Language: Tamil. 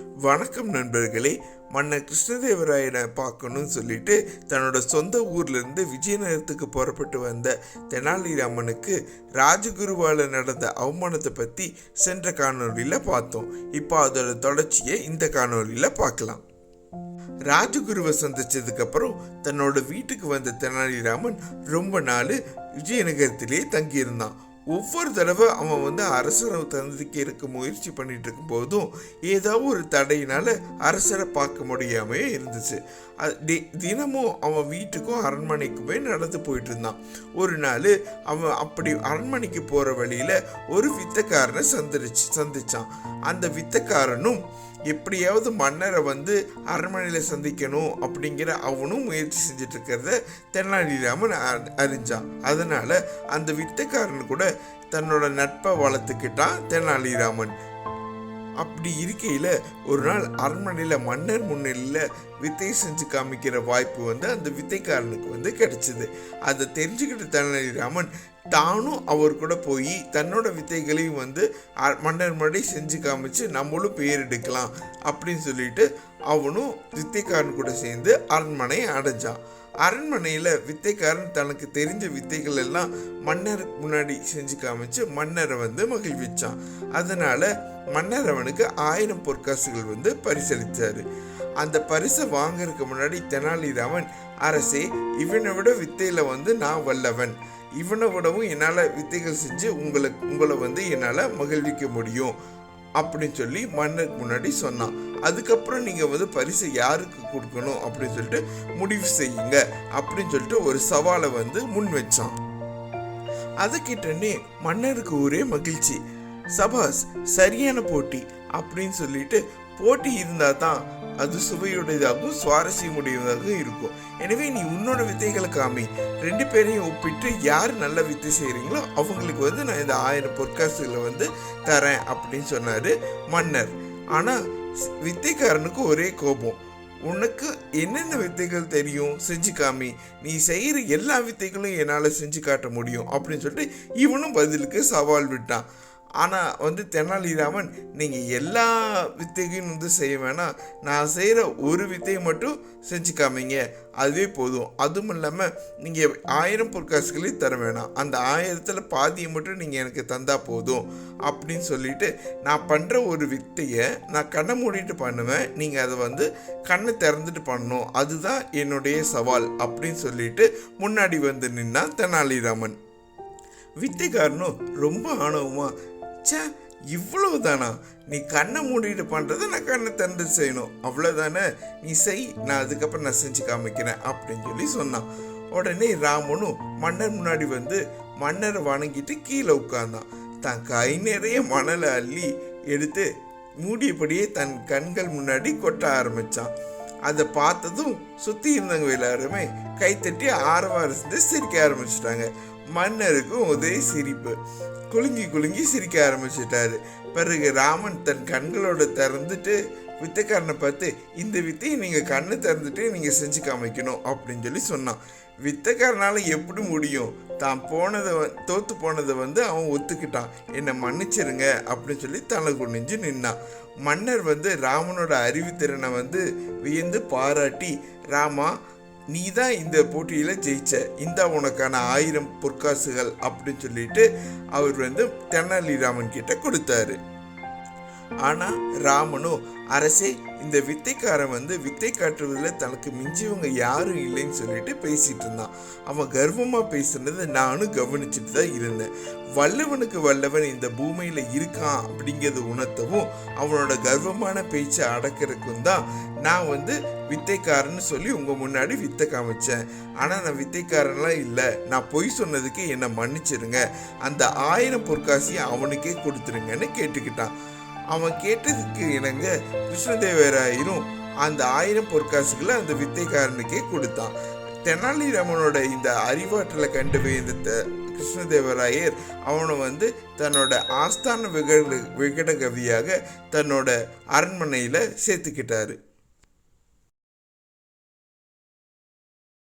வணக்கம் நண்பர்களே மன்னர் கிருஷ்ணதேவராயனை பார்க்கணும்னு சொல்லிட்டு தன்னோட சொந்த ஊர்லேருந்து விஜயநகரத்துக்கு புறப்பட்டு வந்த தெனாலிராமனுக்கு ராஜகுருவால் நடந்த அவமானத்தை பற்றி சென்ற காணொலியில் பார்த்தோம். இப்போ அதோட தொடர்ச்சியை இந்த காணொலியில் பார்க்கலாம். ராஜகுருவை சந்தித்ததுக்கப்புறம் தன்னோட வீட்டுக்கு வந்த தெனாலிராமன் ரொம்ப நாள் விஜயநகரத்திலே தங்கியிருந்தான். ஒவ்வொரு தடவை அவன் வந்து அரசரை தந்திக்க இருக்க முயற்சி பண்ணிட்டு இருக்கும் போதும் ஏதாவது ஒரு தடையினால அரசரை பார்க்க முடியாமே இருந்துச்சு. அது தி- தினமும் அவன் வீட்டுக்கும் அரண்மனைக்குமே நடந்து போயிட்டு இருந்தான். ஒரு நாள் அவன் அப்படி அரண்மனைக்கு போற வழியில ஒரு வித்தக்காரனை சந்திச்சு சந்திச்சான். அந்த வித்தக்காரனும் எப்படியாவது மன்னரை வந்து அரண்மனையில் சந்திக்கணும் அப்படிங்கிற அவனும் முயற்சி செஞ்சுட்டு இருக்கிறத தெனாலிராமன் அ- அறிஞ்சான். அதனால அந்த வித்தைக்காரன் கூட தன்னோட நட்பை வளர்த்துக்கிட்டான் தெனாலிராமன் அப்படி இருக்கையில் ஒரு நாள் அரண்மனையில் மன்னர் முன்னிலையில் வித்தை செஞ்சு காமிக்கிற வாய்ப்பு வந்து அந்த வித்தைக்காரனுக்கு வந்து கிடைச்சிது. அதை தெரிஞ்சுக்கிட்ட தெனாலிராமன் தானும் அவர் கூட போய் தன்னோட வித்தைகளையும் வந்து அ- மன்னர் முன்னாடி செஞ்சு காமிச்சு நம்மளும் பேர் எடுக்கலாம் அப்படின்னு சொல்லிட்டு அவனும் வித்தைக்காரன் கூட சேர்ந்து அரண்மனை அடைஞ்சான். அரண்மனையில் வித்தைக்காரன் தனக்கு தெரிஞ்ச வித்தைகள் எல்லாம் மன்னருக்கு முன்னாடி செஞ்சு காமிச்சு மன்னரை வந்து மகிழ்விச்சான். அதனால மன்னர் அவனுக்கு ஆயிரம் பொற்காசுகள் வந்து பரிசளித்தார் அந்த பரிசை வாங்கறதுக்கு முன்னாடி தெனாலிராமன் அரசே இவனை விட வித்தையில் வந்து நான் வல்லவன். இவனை விடவும் என்னால் வித்தைகள் செஞ்சு உங்களை உங்களை வந்து என்னால் மகிழ்விக்க முடியும் அப்படின்னு சொல்லி மன்னருக்கு முன்னாடி சொன்னான். அதுக்கப்புறம் நீங்கள் வந்து பரிசை யாருக்கு கொடுக்கணும் அப்படின்னு சொல்லிட்டு முடிவு செய்யுங்க அப்படின்னு சொல்லிட்டு ஒரு சவாலை வந்து முன் வச்சான். அதை கேட்டோடனே மன்னருக்கு ஒரே மகிழ்ச்சி. சபாஸ் சரியான போட்டி அப்படின்னு சொல்லிட்டு போட்டி இருந்தால் தான் அது சுவையுடையதாகவும் சுவாரஸ்யமுடையதாகவும் இருக்கும். எனவே நீ உன்னோட வித்தைகளை காமி. ரெண்டு பேரையும் ஒப்பிட்டு யார் நல்ல வித்தை செய்கிறீங்களோ அவங்களுக்கு வந்து நான் இந்த ஆயிரம் பொற்காசுகளை வந்து தரேன் அப்படின்னு சொன்னார் மன்னர். ஆனால் வித்தைக்காரனுக்கு ஒரே கோபம். உனக்கு என்னென்ன வித்தைகள் தெரியும்? செஞ்சு காமி. நீ செய்கிற எல்லா வித்தைகளும் என்னால் செஞ்சு காட்ட முடியும் அப்படின்னு சொல்லிட்டு இவனும் பதிலுக்கு சவால் விட்டான். ஆனால் வந்து தெனாலிராமன் நீங்கள் எல்லா வித்தையும் வந்து செய்ய வேணாம் நான் செய்கிற ஒரு வித்தையை மட்டும் செஞ்சு காமிங்க அதுவே போதும். அதுவும் இல்லாமல் நீங்கள் ஆயிரம் பொற்காசுகளையும் தர வேணாம். அந்த ஆயிரத்தில் பாதியை மட்டும் நீங்கள் எனக்கு தந்தால் போதும் அப்படின்னு சொல்லிட்டு நான் பண்ணுற ஒரு வித்தையை நான் கண்ணை மூடிட்டு பண்ணுவேன். நீங்கள் அதை வந்து கண்ணை திறந்துட்டு பண்ணணும். அதுதான் என்னுடைய சவால் அப்படின்னு சொல்லிட்டு முன்னாடி வந்து நின்னா தெனாலிராமன். வித்தைக்காரனும் ரொம்ப ஆணவமாக ச்சே இவ்வளவு தானா நீ கண்ணை மூடிட்டு பண்ணுறதை நான் கண்ணை திறந்து செய்யணும். அவ்வளோதானே நீ செய் நான் அதுக்கப்புறம் நான் செஞ்சு காமிக்கிறேன் அப்படின்னு சொல்லி சொன்னான். உடனே ராமனும் மன்னர் முன்னாடி வந்து மன்னரை வணங்கிட்டு கீழே உட்கார்ந்தான். தன் கை நிறைய மணலை அள்ளி எடுத்து மூடியபடியே தன் கண்கள் முன்னாடி கொட்ட ஆரம்பிச்சான். அதை பார்த்ததும் சுற்றி இருந்தவங்க எல்லாருமே கைத்தட்டி ஆரவாரம் செஞ்சு சிரிக்க ஆரம்பிச்சிட்டாங்க. மன்னருக்கும் உதய சிரிப்பு. குலுங்கி குலுங்கி சிரிக்க ஆரம்பிச்சிட்டாரு. பிறகு ராமன் தன் கண்களோட திறந்துட்டு வித்தைக்காரனை பார்த்து இந்த வித்தையை நீங்கள் கண்ணு திறந்துட்டு நீங்கள் செஞ்சு காமிக்கணும் அப்படின்னு சொல்லி சொன்னான். வித்தைக்காரனால எப்படி முடியும்? தான் போனதை வ- தோத்து போனதை வந்து அவன் ஒத்துக்கிட்டான். என்னை மன்னிச்சிருங்க அப்படின்னு சொல்லி தலை குனிஞ்சு நின்னான். மன்னர் வந்து ராமனோட அறிவுத்திறனை வந்து வியந்து பாராட்டி ராமா நீ தான் இந்த போட்டியில் ஜெயிச்ச. இந்த உனக்கான ஆயிரம் பொற்காசுகள் அப்படின்னு சொல்லிட்டு அவர் வந்து தெனாலிராமன் கிட்ட கொடுத்தாரு. ஆனால் ராமனும் அரசே இந்த வித்தைக்காரன் வந்து வித்தை காட்டுவதில் தனக்கு மிஞ்சியவங்க யாரும் இல்லைன்னு சொல்லிட்டு பேசிட்டு இருந்தான். அவன் கர்வமாக பேசுனதை நானும் கவனிச்சுட்டு தான் இருந்தேன். வல்லவனுக்கு வல்லவன் இந்த பூமியில் இருக்கான் அப்படிங்கிறத உணர்த்தவும் அவனோட கர்வமான பேச்சை அடக்கிறதுக்கும் தான் நான் வந்து வித்தைக்காரன்னு சொல்லி உங்கள் முன்னாடி வித்தை காமிச்சேன். ஆனால் நான் வித்தைக்காரன்லாம் இல்லை. நான் பொய் சொன்னதுக்கு என்னை மன்னிச்சிருங்க. அந்த ஆயிரம் பொற்காசியை அவனுக்கே கொடுத்துருங்கன்னு கேட்டுக்கிட்டான். அவன் கேட்டதுக்கு இணங்க கிருஷ்ணதேவராயரும் அந்த ஆயிரம் பொற்காசுகளை அந்த வித்தைக்காரனுக்கே கொடுத்தான். தெனாலிராமனோட இந்த அறிவாற்றலை கண்டு வியந்த கிருஷ்ணதேவராயர் அவனை வந்து தன்னோட ஆஸ்தான விகட விகடகவியாக தன்னோட அரண்மனையில் சேர்த்துக்கிட்டாரு.